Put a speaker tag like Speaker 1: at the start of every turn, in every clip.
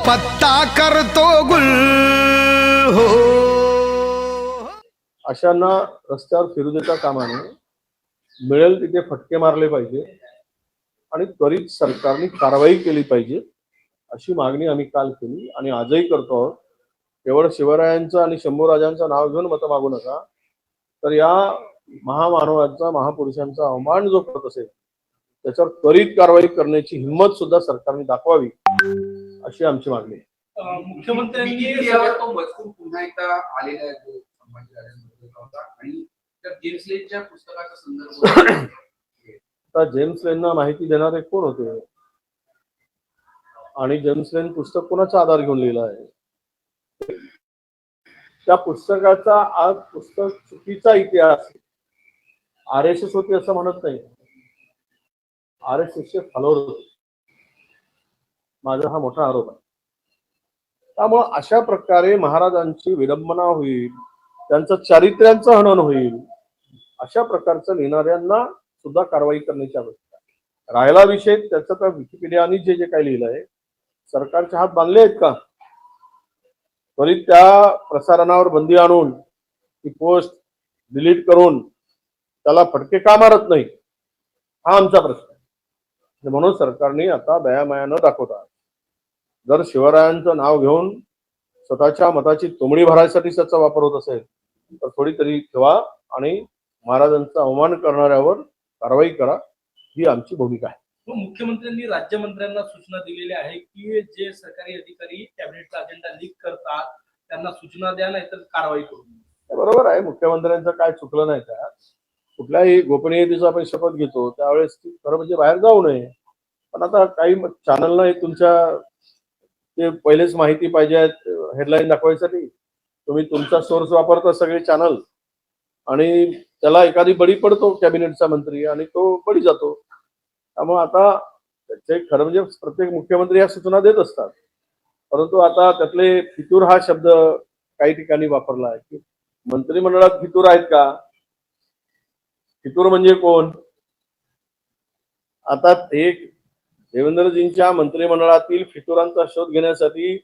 Speaker 1: पत्ता करतो गुल हो.
Speaker 2: अशांना रस्त्यावर फिरू देता कामाने मिळेल तिथे फटके मारले पाहिजे. आणि त्वरित सरकारने कारवाई केली पाहिजे अशी मागणी आम्ही काल केली आणि आजही करतो आहोत. केवळ शिवरायांचं आणि शंभूराजांचं नाव घेऊन मतं मागू नका. तर या महामानवांचा महापुरुषांचा अवमान जो करत असेल त्याच्यावर त्वरित कारवाई करण्याची हिंमत सुद्धा सरकारने दाखवावी. अशी आमची मागणी आहे.
Speaker 3: मुख्यमंत्र्यांनी
Speaker 4: तो मजकूर पुन्हा एकदा आलेला आहे जो संभाजीराजांबद्दलचा होता. आणि त्या जेम्स लेनच्या पुस्तकाचा संदर्भ
Speaker 2: आता जेम्स लेनना माहिती देणारे कोण होते? आणि जेम्स लेन पुस्तक कोणाचा आधार घेऊन लिहिलं आहे? त्या पुस्तकाचा आज पुस्तक चुकीचा इतिहास आर एस एस होते असं म्हणत नाही. आर एस एसचे फॉलोअर होते. माझा हा मोठा आरोप आहे. त्यामुळं अशा प्रकारे महाराजांची विडंबना होईल त्यांचं चारित्र्यांचं हनन होईल अशा प्रकारचं लिहिणाऱ्यांना सुद्धा कारवाई करण्याची आवश्यकता आहे. राहिला विषय त्याचं त्या विकिपीडियाने जे जे काही लिहिलं आहे सरकारचे हात बांधले आहेत का? त्वरित त्या प्रसारणावर बंदी आणून ती पोस्ट डिलीट करून त्याला फटके का मारत नाही हा आमचा प्रश्न आहे. म्हणून सरकारने आता दयामाया न दाखवता जर शिवरायांचं नाव घेऊन स्वतःच्या मताची तोमडी भरायसाठी त्याचा वापर होत असेल तर थोडी तरी ठेवा आणि महाराजांचा अवमान करणाऱ्यावर कारवाई करा. ही आमची भूमिका आहे.
Speaker 3: मुख्यमंत्र्यांनी राज्यमंत्र्यांना सूचना दिलेल्या आहे की जे सरकारी अधिकारी कॅबिनेटचा अजेंडा लीक करतात त्यांना सूचना द्या नाहीतर कारवाई करू.
Speaker 2: हे बरोबर आहे. मुख्यमंत्र्यांचं काय चुकलं नाही त्यात. कुठल्याही गोपनीयतेचा आपण शपथ घेतो. त्यावेळेस खरं म्हणजे बाहेर जाऊ नये. पण आता काही चॅनलला तुमच्या ते पहिलेच माहिती पाहिजे हेडलाईन दाखवायसाठी तुम्ही तुमचा सोर्स वापरता सगळे चॅनल आणि त्याला एखादी बळी पडतो कॅबिनेटचा मंत्री आणि तो बळी जातो. त्यामुळे आता त्याचे खरं म्हणजे प्रत्येक मुख्यमंत्री या सूचना देत असतात. परंतु आता त्यातले फितूर हा शब्द काही ठिकाणी वापरला आहे की मंत्रिमंडळात फितूर आहेत का? फितूर म्हणजे कोण? आता हे देवेंद्रजींच्या मंत्रिमंडळातील फितुरांचा शोध घेण्यासाठी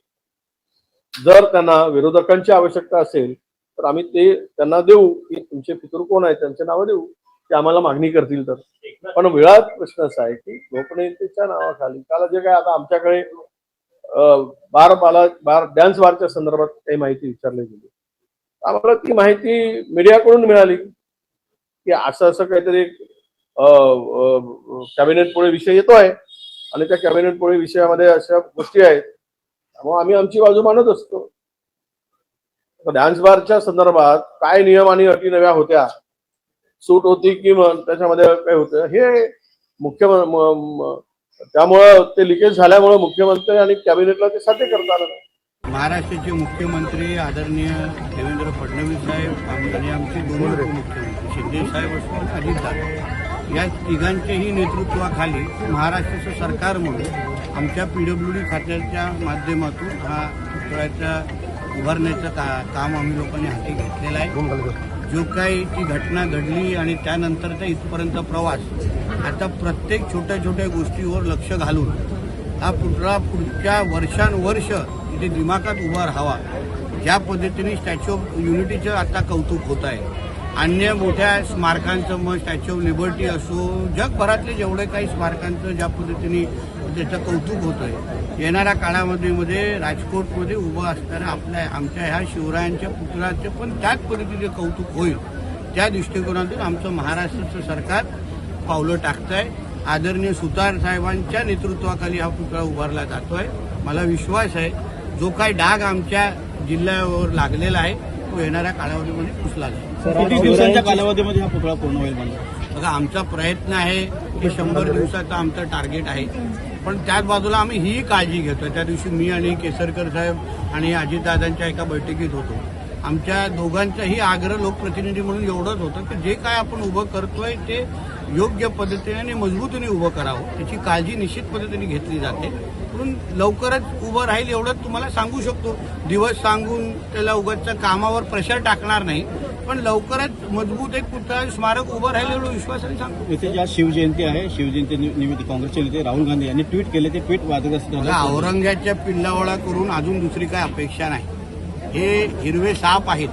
Speaker 2: जर त्यांना विरोधकांची आवश्यकता असेल तर आम्ही ते त्यांना देऊ. की तुमचे फितूर कोण आहेत? त्यांचे नावं देऊ. ते आम्हाला मागणी करतील तर. पण वेळात प्रश्न असा आहे की गोपनीयतेच्या नावाखाली काल जे काय आता आमच्याकडे बार बाला बार डॅन्स बारच्या संदर्भात काही माहिती विचारली गेली. आम्हाला ती माहिती मीडियाकडून मिळाली. की असं असं काहीतरी कॅबिनेट पुढे विषय येतोय. आणि त्या कॅबिनेट पोळी विषयामध्ये अशा गोष्टी आहेत. त्यामुळे आम्ही आमची बाजू मानत असतो. डान्स बारच्या संदर्भात काय नियम आणि अटी नव्या होत्या? सूट होती की मग त्याच्यामध्ये काय होतं? हे मुख्य त्यामुळं ते लिकेज झाल्यामुळं मुख्यमंत्री आणि कॅबिनेटला ते साध्य करता आलं
Speaker 5: महाराष्ट्राचे मुख्यमंत्री आदरणीय देवेंद्र फडणवीस साहेब आणि आमचे दोन्ही मुख्यमंत्री शिंदे साहेब असो आणि या तिघांच्याही नेतृत्वाखाली महाराष्ट्राचं सरकार म्हणून आमच्या पीडब्ल्यू डी खात्याच्या माध्यमातून हा पुतळ्याच्या उभारण्याचं का काम आम्ही लोकांनी हाती घेतलेला आहे. जो काही ती घटना घडली आणि त्यानंतरचा इथपर्यंत प्रवास आता प्रत्येक छोट्या छोट्या गोष्टीवर लक्ष घालून हा पुतळा पुढच्या वर्षानुवर्ष इथे दिमाखात उभा राहावा. ज्या पद्धतीने स्टॅच्यू ऑफ युनिटीचं आता कौतुक होत आहे. अन्य मोठ्या स्मारकांचं मग स्टॅच्यू ऑफ लिबर्टी असो जगभरातले जेवढे काही स्मारकांचं ज्या पद्धतीने त्याचं कौतुक होत आहे येणाऱ्या काळामध्ये मध्ये राजकोटमध्ये उभं असताना आपल्या आमच्या ह्या शिवरायांच्या पुतळ्याचं पण त्याच पद्धतीने कौतुक होईल. त्या दृष्टिकोनातून आमचं महाराष्ट्राचं सरकार पावलं टाकत आहे आदरणीय सुतार साहेबांच्या नेतृत्वाखाली हा पुतळा उभारला जातो आहे मला विश्वास आहे जो काही डाग आमच्या जिल्ह्यावर लागलेला आहे तो येणाऱ्या कालावधीमध्ये पुसला जाईल.
Speaker 6: किती दिवसांच्या कालावधीमध्ये हा पुतळा पूर्ण होईल म्हणजे?
Speaker 5: बघा आमचा प्रयत्न आहे की शंभर दिवसाचं आमचं टार्गेट आहे. पण त्याच बाजूला आम्ही ही काळजी घेतो त्या दिवशी मी आणि केसरकर साहेब आणि अजितदादांच्या एका बैठकीत होतो. आमच्या दोघांचाही आग्रह लोकप्रतिनिधी म्हणून एवढंच होतं की जे काय आपण उभं करतोय ते योग्य पद्धतीने आणि मजबूतीने उभं करावं त्याची काळजी निश्चित पद्धतीने घेतली जाते. म्हणून लवकरच उभं राहील एवढंच तुम्हाला सांगू शकतो. दिवस सांगून त्याला उगाच कामावर प्रेशर टाकणार नाही पण लवकरच मजबूत एक पुतळा स्मारक उभं राहील एवढं विश्वासाने सांगतो.
Speaker 6: इथे ज्या शिवजयंती आहे शिवजयंती निमित्त काँग्रेसचे नेते राहुल गांधी यांनी ट्विट केले ते ट्विट वादग्रस्त
Speaker 5: औरंगाच्या पिल्लावळा करून अजून दुसरी काय अपेक्षा नाही. हे हिरवे साप आहेत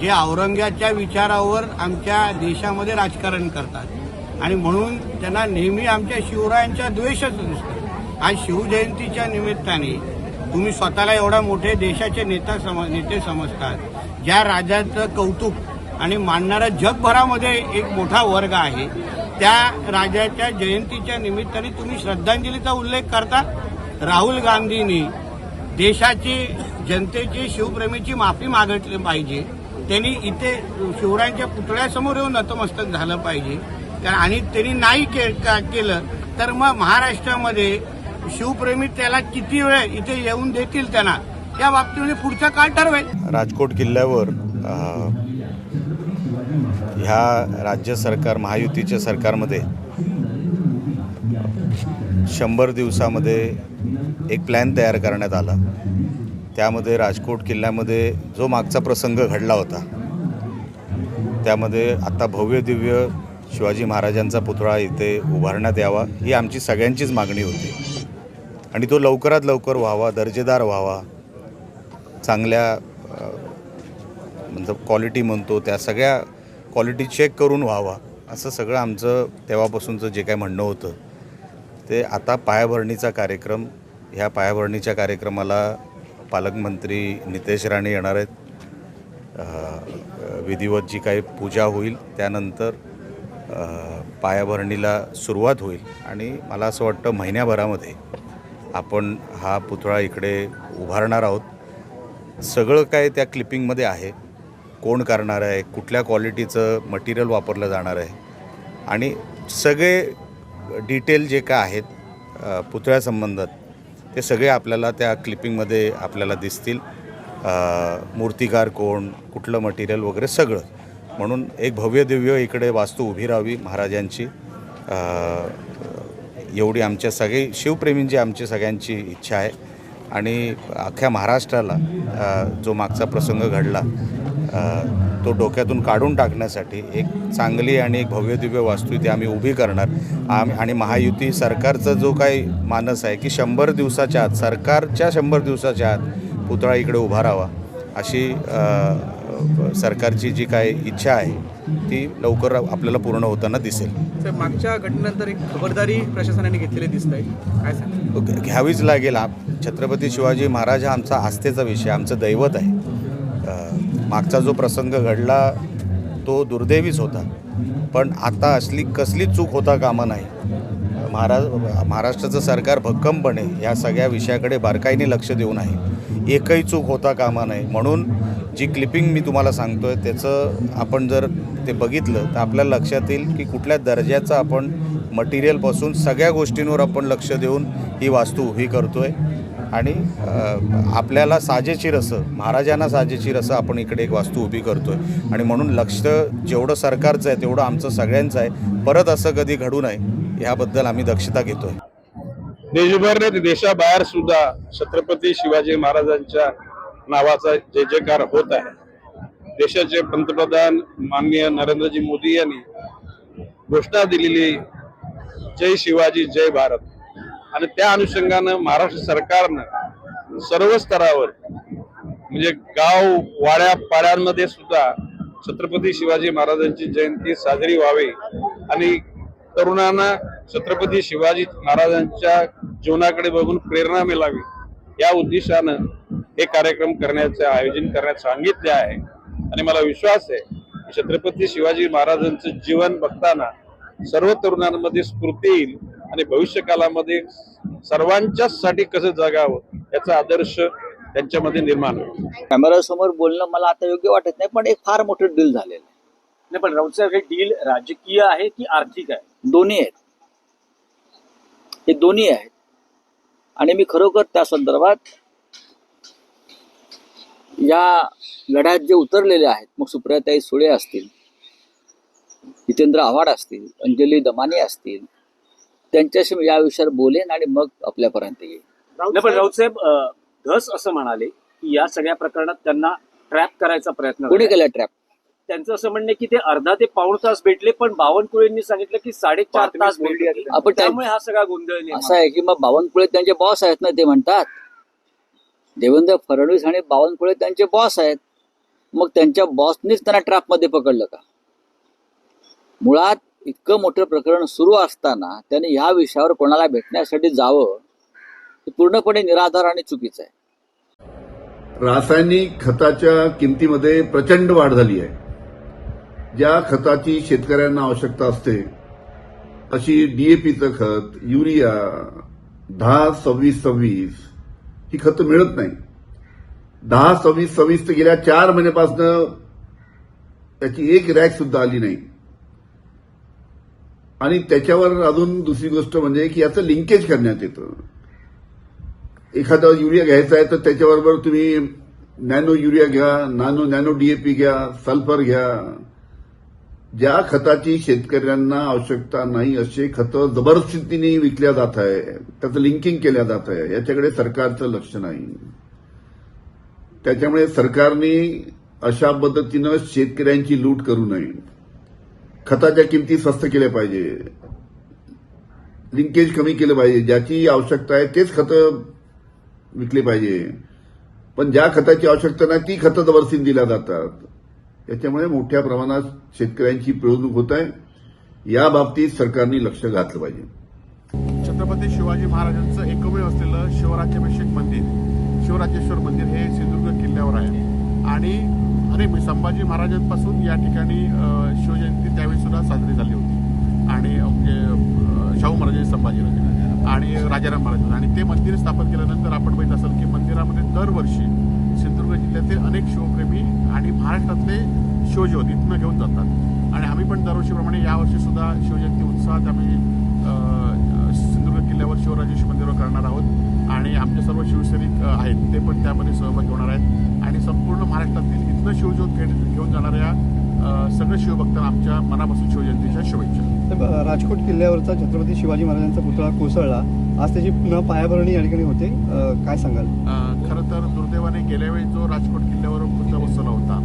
Speaker 5: जे औरंगाच्या विचारावर आमच्या देशामध्ये राजकारण करतात. आणि म्हणून त्यांना नेहमी आमच्या शिवरायांचा द्वेषच दिसतो. आज शिवजयंतीच्या निमित्ताने तुम्ही स्वतःला एवढा मोठे देशाचे नेता सम नेते समजतात. ज्या राजाचं कौतुक आणि मानणारा जगभरामध्ये एक मोठा वर्ग आहे त्या राजाच्या जयंतीच्या निमित्ताने तुम्ही श्रद्धांजलीचा उल्लेख करता? राहुल गांधींनी देशाची जनतेची शिवप्रेमीची माफी मागितली पाहिजे. त्यांनी इथे शिवरायांच्या पुतळ्यासमोर येऊन नतमस्तक झालं पाहिजे. आणि त्यांनी नाही के- केलं तर मग महाराष्ट्रामध्ये शिवप्रेमी त्याला किती वेळ इथे येऊन देतील त्यांना? या बाबतीमध्ये म्हणजे पुढचा काळ ठरवेल.
Speaker 7: राजकोट किल्ल्यावर ह्या राज्य सरकार महायुतीच्या सरकारमध्ये शंभर दिवसामध्ये एक प्लॅन तयार करण्यात आला. त्यामध्ये राजकोट किल्ल्यामध्ये जो मागचा प्रसंग घडला होता त्यामध्ये आता भव्य दिव्य शिवाजी महाराजांचा पुतळा इथे उभारण्यात यावा ही आमची सगळ्यांचीच मागणी होती. आणि तो लवकरात लवकर व्हावा दर्जेदार व्हावा चांगल्या म्हणजे क्वालिटी म्हणतो त्या सगळ्या क्वालिटी चेक करून व्हावा असं सगळं आमचं तेव्हापासूनचं जे काय म्हणणं होतं. ते आता पायाभरणीचा कार्यक्रम ह्या पायाभरणीच्या कार्यक्रमाला पालकमंत्री नितेश राणे येणार आहेत. विधिवत जी काही पूजा होईल त्यानंतर पायाभरणीला सुरुवात होईल आणि मला असं वाटतं महिन्याभरामध्ये आपण हा पुतळा इकडे उभारणार आहोत. सगळं काय त्या क्लिपिंगमध्ये आहे. कोण करणार आहे? कुठल्या क्वालिटीचं मटेरियल वापरलं जाणार आहे? आणि सगळे डिटेल जे काय आहेत पुतळ्यासंबंधात ते सगळे आपल्याला त्या क्लिपिंगमध्ये आपल्याला दिसतील. मूर्तिकार कोण कुठलं मटेरियल वगैरे सगळं. म्हणून एक भव्य दिव्य इकडे वास्तू उभी राहावी महाराजांची. एवढी आमच्या सगळी शिवप्रेमींची आमची सगळ्यांची इच्छा आहे. आणि अख्ख्या महाराष्ट्राला जो मागचा प्रसंग घडला तो डोक्यातून काढून टाकण्यासाठी एक चांगली आणि एक भव्यदिव्य वास्तू इथे आम्ही उभी करणार. आम आणि महायुती सरकारचा जो काही मानस आहे की शंभर दिवसाच्या आत सरकारच्या शंभर दिवसाच्या आत पुतळा इकडे उभा राहावा अशी सरकारची जी काय इच्छा आहे ती लवकर आपल्याला पूर्ण होताना दिसेल.
Speaker 8: मागच्या घटनेनंतर एक खबरदारी प्रशासनाने घेतलेली दिसत आहे. काय सांग
Speaker 7: घ्यावीच लागेल. आप छत्रपती शिवाजी महाराज हा आमचा आस्थेचा विषय आमचं दैवत आहे. मागचा जो प्रसंग घडला तो दुर्दैवीच होता. पण आता असली कसली चूक होता कामा नाही. महाराज महाराष्ट्राचं सरकार भक्कमपणे या सगळ्या विषयाकडे बारकाईने लक्ष देऊन आहे. एकही चूक होता कामा नाही. म्हणून जी क्लिपिंग मी तुम्हाला सांगतो आहे त्याचं आपण जर ते बघितलं तर आपल्याला लक्षात येईल की कुठल्या दर्जाचं आपण मटेरियलपासून सगळ्या गोष्टींवर आपण लक्ष देऊन ही वास्तू उभी करतो आहे आणि आपल्याला साजेची रसं महाराजांना साजेची रसं आपण इकडे एक वास्तू उभी करतो आहे आणि म्हणून लक्ष जेवढं सरकारचं आहे तेवढं आमचं सगळ्यांचं आहे. परत असं कधी घडू नये याबद्दल आम्ही दक्षता घेतो आहे
Speaker 2: देशभर नाही देशाबाहेर सुद्धा छत्रपती शिवाजी महाराजांच्या नावाचा जय जयकार होत आहे देशाचे पंतप्रधान माननीय नरेंद्रजी मोदी यांनी घोषणा दिलेली जय शिवाजी जय भारत. आणि त्या अनुषंगानं महाराष्ट्र सरकारनं सर्व स्तरावर म्हणजे गाव वाड्या पाड्यांमध्ये सुद्धा छत्रपती शिवाजी महाराजांची जयंती साजरी व्हावी आणि तरुणांना छत्रपती शिवाजी महाराजांच्या जीवनाकडे बघून प्रेरणा मिळावी या उद्देशानं हे कार्यक्रम करण्याचे आयोजन करण्यात सांगितले आहे. आणि मला विश्वास आहे की छत्रपती शिवाजी महाराजांचं जीवन बघताना सर्व तरुणांमध्ये स्फूर्ती येईल आणि भविष्य कालामध्ये सर्वांच्याच साठी कसं जगावं याचा आदर्श त्यांच्यामध्ये निर्माण होईल.
Speaker 9: कॅमेरासमोर बोलणं मला आता योग्य वाटत नाही पण एक फार मोठं डील झालेलं आहे.
Speaker 6: नाही पण राऊत साहेब हे डील राजकीय आहे की आर्थिक आहे?
Speaker 9: दोन्ही आहेत. हे दोन्ही आहेत. आणि मी खरोखर त्या संदर्भात या लढ्यात जे उतरलेले आहेत मग सुप्रियाताई सुळे असतील जितेंद्र आव्हाड असतील अंजली दमाने असतील त्यांच्याशी मी या विषयावर बोलेन आणि मग आपल्यापर्यंत येईल
Speaker 6: पण राऊत साहेब धस असं म्हणाले की या सगळ्या प्रकरणात त्यांना ट्रॅप करायचा प्रयत्न
Speaker 9: कोणी. केला ट्रॅप
Speaker 6: त्यांचं असं म्हणणं की ते अर्धा ते पाऊण तास भेटले पण बावनकुळेंनी सांगितलं की साडेचार तास भेटले.
Speaker 9: आपण त्या-
Speaker 6: त्यामुळे हा सगळा गोंधळ
Speaker 9: असं आहे की मग बावनकुळे त्यांचे बॉस आहेत ना ते म्हणतात देवेंद्र फडणवीस आणि बावनकुळे त्यांचे बॉस आहेत. मग त्यांच्या बॉसनीच त्यांना ट्रॅपमध्ये पकडलं का? मुळात इतकं मोठं प्रकरण सुरू असताना त्याने ह्या विषयावर कोणाला भेटण्यासाठी जावं हे पूर्णपणे निराधार आणि चुकीचं आहे.
Speaker 10: रासायनिक खताच्या किमतीमध्ये प्रचंड वाढ झाली आहे. ज्या खताची शेतकऱ्यांना आवश्यकता असते अशी डीएपीचं खत युरिया दहा सव्वीस सव्वीस ही खतं मिळत नाही. दहा सव्वीस सव्वीस तर गेल्या चार महिन्यापासून त्याची एक रॅक सुद्धा आली नाही. आणि त्याच्यावर अजून दुसरी गोष्ट म्हणजे की याचं लिंकेज करण्यात येतं. एखादा युरिया घ्यायचा आहे तर त्याच्याबरोबर तुम्ही नॅनो युरिया घ्या नॅनो नॅनो डीएपी घ्या सल्फर घ्या ज्या खताची शेतकऱ्यांना आवश्यकता नाही असे खतं जबरदस्तीने विकल्या जात आहे त्याचं लिंकिंग केल्या जात आहे याच्याकडे सरकारचं लक्ष नाही. त्याच्यामुळे सरकारने अशा पद्धतीनं शेतकऱ्यांची लूट करू नये. खताच्या किमती स्वस्त केल्या पाहिजे. लिंकेज कमी केलं पाहिजे. ज्याची आवश्यकता आहे तेच खतं विकली पाहिजे. पण ज्या खताची आवश्यकता नाही ती खतं जबरदस्तीने दिल्या जातात. त्याच्यामुळे मोठ्या प्रमाणात शेतकऱ्यांची पिळवणूक होत आहे. या बाबतीत सरकारने लक्ष घातलं पाहिजे.
Speaker 11: छत्रपती शिवाजी महाराजांचं एकमेव असलेलं शिवराज्याभिषेक मंदिर शिवराजेश्वर मंदिर हे सिंधुदुर्ग किल्ल्यावर आहे. आणि अरे संभाजी महाराजांपासून या ठिकाणी शिवजयंती त्यावेळी सुद्धा साजरी झाली होती. आणि म्हणजे शाहू महाराजांनी संभाजीराजे आणि राजाराम महाराज आणि ते मंदिर स्थापन केल्यानंतर आपण बघित असाल की मंदिरामध्ये दरवर्षी सिंधुदुर्ग जिल्ह्यातील अनेक शिवप्रेमी आणि महाराष्ट्रातले शिवज्योत इथनं घेऊन जातात. आणि आम्ही पण दरवर्षीप्रमाणे यावर्षीसुद्धा शिवजयंती उत्साहात आम्ही सिंधुदुर्ग किल्ल्यावर शिवराजेश्वर मंदिरवर करणार आहोत. आणि आमचे सर्व शिवसैनिक आहेत ते पण त्यामध्ये सहभागी होणार आहेत. आणि संपूर्ण महाराष्ट्रातील इथनं शिवज्योत घेऊन घेऊन जाणाऱ्या अ, सगळ्या शिवभक्तांना आमच्या मनापासून शिवजयंतीच्या शुभेच्छा.
Speaker 12: तर राजकोट किल्ल्यावरचा छत्रपती शिवाजी महाराजांचा पुतळा कोसळला. आज त्याची पुन्हा पायाभरणी या ठिकाणी होते. काय सांगाल?
Speaker 11: खरं तर दुर्दैवाने गेल्या वेळी जो राजकोट किल्ल्यावर पुतळा बसवला होता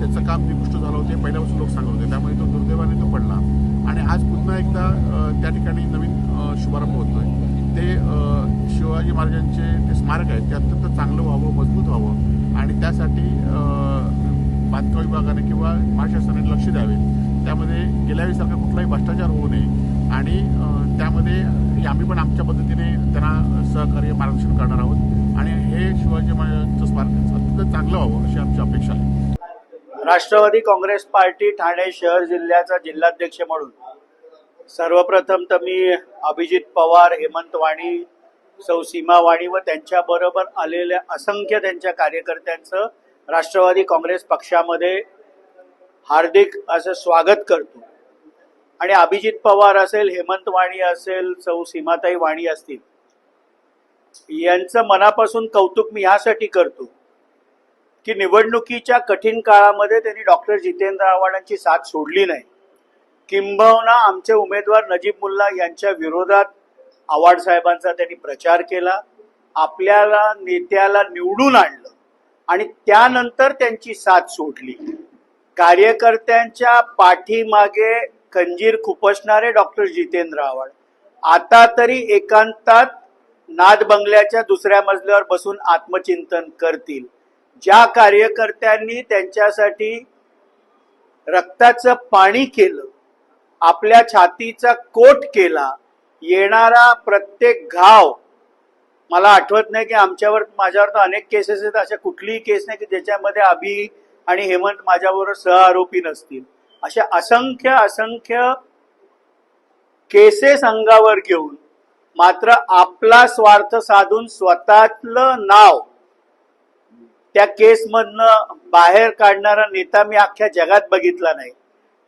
Speaker 11: त्याचं काम निकृष्ट झालं होते पहिल्यापासून लोक सांगत होते. त्यामुळे तो दुर्दैवाने तो पडला. आणि आज पुन्हा एकदा त्या ठिकाणी नवीन शुभारंभ होतोय. ते शिवाजी महाराजांचे ते स्मारक आहे ते अत्यंत चांगलं व्हावं मजबूत व्हावं. आणि त्यासाठी बांधकाम विभागाने किंवा महाशासनाने लक्ष द्यावे. त्यामध्ये गेल्या वेळीसारखा कुठलाही भ्रष्टाचार होऊ नये. आणि त्यामध्ये की आम्ही पण आमच्या पद्धतीने त्यांना सहकार्य मार्गदर्शन करणार आहोत. आणि हे शिवाजी महाराजांचं स्मारक अत्यंत चांगलं व्हावं अशी आमची अपेक्षा आहे.
Speaker 13: राष्ट्रवादी काँग्रेस पार्टी ठाणे शहर जिल्ह्याचा जिल्हाध्यक्ष म्हणून सर्वप्रथम तर मी अभिजित पवार हेमंत वाणी सौ सीमा वाणी व त्यांच्याबरोबर आलेल्या असंख्य त्यांच्या कार्यकर्त्यांचं राष्ट्रवादी काँग्रेस पक्षामध्ये हार्दिक असं स्वागत करतो. आणि अभिजित पवार असेल हेमंत वाणी असेल सौ सीमाताई वाणी असतील. यांचं मनापासून कौतुक मी ह्यासाठी करतो की निवडणुकीच्या कठीण काळामध्ये त्यांनी डॉक्टर जितेंद्र आव्हाडांची साथ सोडली नाही. किंबहुना आमचे उमेदवार नजीब मुल्ला यांच्या विरोधात आव्हाड साहेबांचा त्यांनी प्रचार केला आपल्याला नेत्याला निवडून आणलं आणि त्यानंतर त्यांची साथ सोडली. कार्यकर्त्यांच्या पाठीमागे खंजीर खुपसणारे डॉक्टर जितेंद्र आव्हाड. आता तरी एकांतात नाद बंगल्याच्या दुसऱ्या मजल्यावर बसून आत्मचिंतन करतील. ज्या कार्यकर्त्यांनी त्यांच्यासाठी रक्ताचं पाणी केलं आपल्या छातीचा कोट केला येणारा प्रत्येक घाव मला आठवत नाही की आमच्यावर माझ्यावर तर अनेक केसेस आहेत. अशा कुठलीही केस नाही की ज्याच्यामध्ये अभि आणि हेमंत माझ्याबरोबर सहआरोपी नसतील. अशा असंख्य असंख्य केसेस अंगावर घेऊन मात्र आपला स्वार्थ साधून स्वतःतलं नाव त्या केसमधनं बाहेर काढणारा नेता मी अख्ख्या जगात बघितला नाही.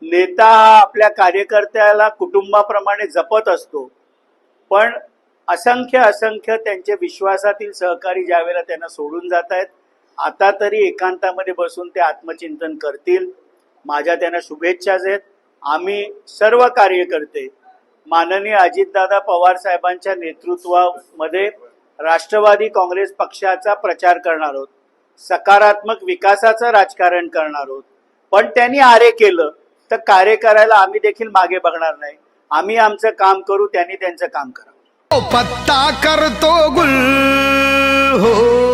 Speaker 13: नेता हा आपल्या कार्यकर्त्याला कुटुंबाप्रमाणे जपत असतो. पण असंख्य असंख्य त्यांचे विश्वासातील सहकारी ज्यावेळेला त्यांना सोडून जात आहेत आता तरी एकांतामध्ये बसून ते आत्मचिंतन करतील. माझ्या त्यांना शुभेच्छाच आहेत. आम्ही सर्व कार्यकर्ते माननीय अजितदादा पवार साहेबांच्या नेतृत्वामध्ये राष्ट्रवादी काँग्रेस पक्षाचा प्रचार करणार आहोत. सकारात्मक विकासाचं राजकारण करणार आहोत. पण त्यांनी आरे केलं तर कार्य करायला आम्ही देखील मागे बघणार नाही. आम्ही आमचं काम करू त्यांनी त्यांचं काम करा.
Speaker 1: पत्ता करतो गुल हो.